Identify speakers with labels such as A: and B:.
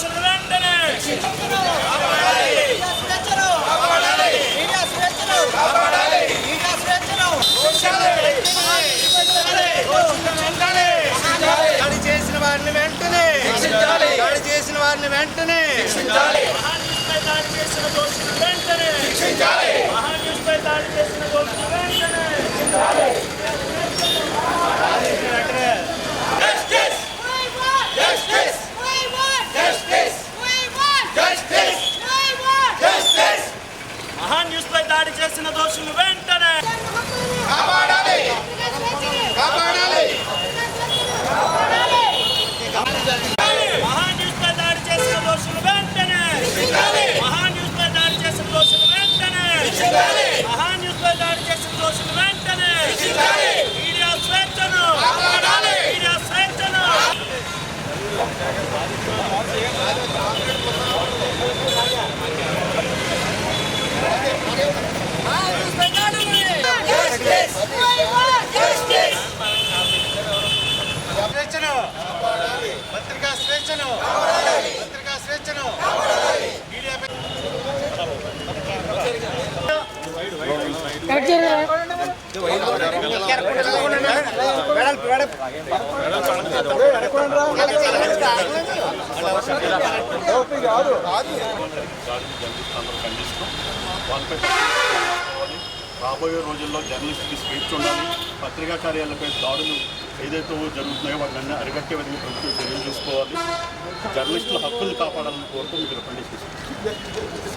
A: సురక్షను చేసిన వారిని వెంటనే. దాడి చేసిన వారిని వెంటనే
B: hareket senin dostunu ben. రాబోయే రోజుల్లో జర్నలిస్ట్కి స్వేచ్ఛ ఉండాలి. పత్రికా కార్యాలపై దాడులు ఏదైతే జరుగుతున్నాయో వాటిని అరికట్టే విధంగా ప్రభుత్వం చర్యలు జర్నలిస్టుల హక్కులు కాపాడాలని కోరుతూ మీరు రికమెండేషన్